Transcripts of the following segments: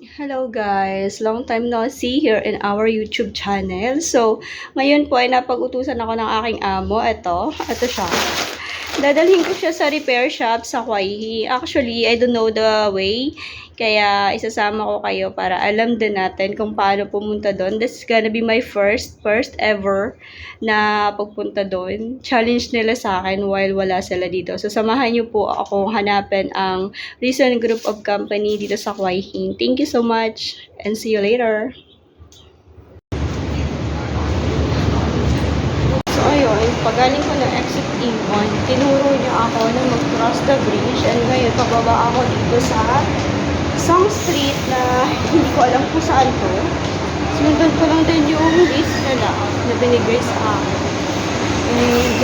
Hello guys! Long time no see here in our YouTube channel. So, ngayon po ay napag-utusan ako ng aking amo. Ito, ito siya. Dadalhin ko siya sa repair shop sa Huayhi. Actually, I don't know the way. Kaya isasama ko kayo para alam din natin kung paano pumunta doon. This is gonna be my first, first ever na pagpunta doon. Challenge nila sa akin while wala sila dito. So, samahan niyo po ako hanapin ang recent group of company dito sa Huayhin. Thank you so much and see you later. So, ayun, pagaling ko ng exit E1, tinuro niya ako na mag-cross the bridge and ngayon, pababa ako dito sa Song Street na hindi ko alam kung saan to. Sinundan ko lang din yung list nila na binigay sa akin. And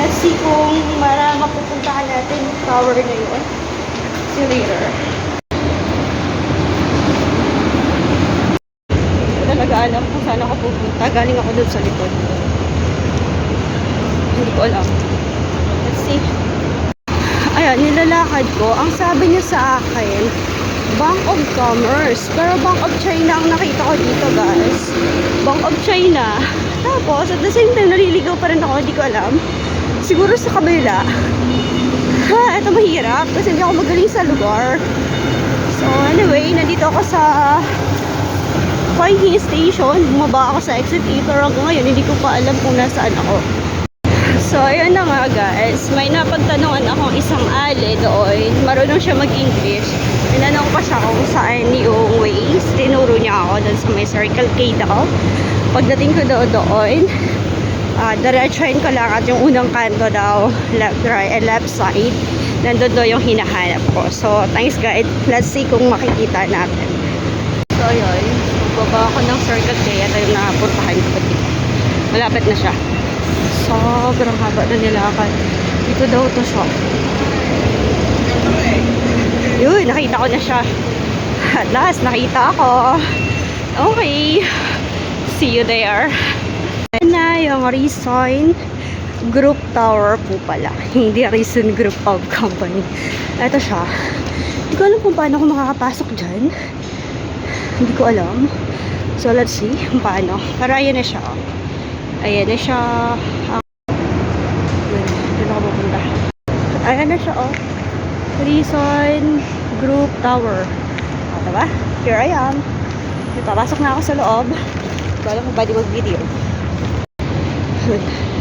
let's see kung mara mapupuntahan natin yung tower na yun. See you later. Talaga alam kung saan ako pupunta. Galing ako dun sa likod. Hindi ko alam. Let's see. Ayan, nilalakad ko. Ang sabi niya sa akin, Bank of Commerce. Pero Bank of China ang nakita ko dito, guys. Bank of China. Tapos, at the same time, naliligaw pa rin ako. Hindi ko alam. Siguro sa kabila. Ha, ito mahirap. Kasi hindi ako magaling sa lugar. So, anyway, nandito ako sa Huayhi Station. Bumaba ako sa exit 8. Pero hanggang ngayon, hindi ko pa alam kung nasaan ako. So, ayun na nga guys. May napagtanungan akong isang ali doon. Marunong siya mag-English. Tinanong ko siya kung saan yung ways. Tinuro niya ako doon sa may Circle K daw. Pagdating ko doon doon, uh, diretsuhin ko lang at yung unang kanto daw, left, right, and left side. Nandun doon yung hinahanap ko. So, thanks guys. Let's see kung makikita natin. So, ayun. Magbaba ako ng Circle K. Ito yung nakapuntahan ko dito. Malapit na siya. Sobrang haba na nilakad. Dito daw to siya. Yun, nakita ko na siya. At last, nakita ako. Okay. See you there. Ayan na yung Resign Group Tower po pala. Hindi Reason Group of Company. Ito siya. Hindi ko alam kung paano ako makakapasok dyan. Hindi ko alam. So, let's see kung paano. Pero ayan na siya. oh. Ayan na siya. Ah, Yun, doon ako pupunta. Ayan na siya, oh. Reason Group Tower. O, diba? Here I am. Papasok na ako sa loob. Hindi ko kung pwede mag-video. Yun.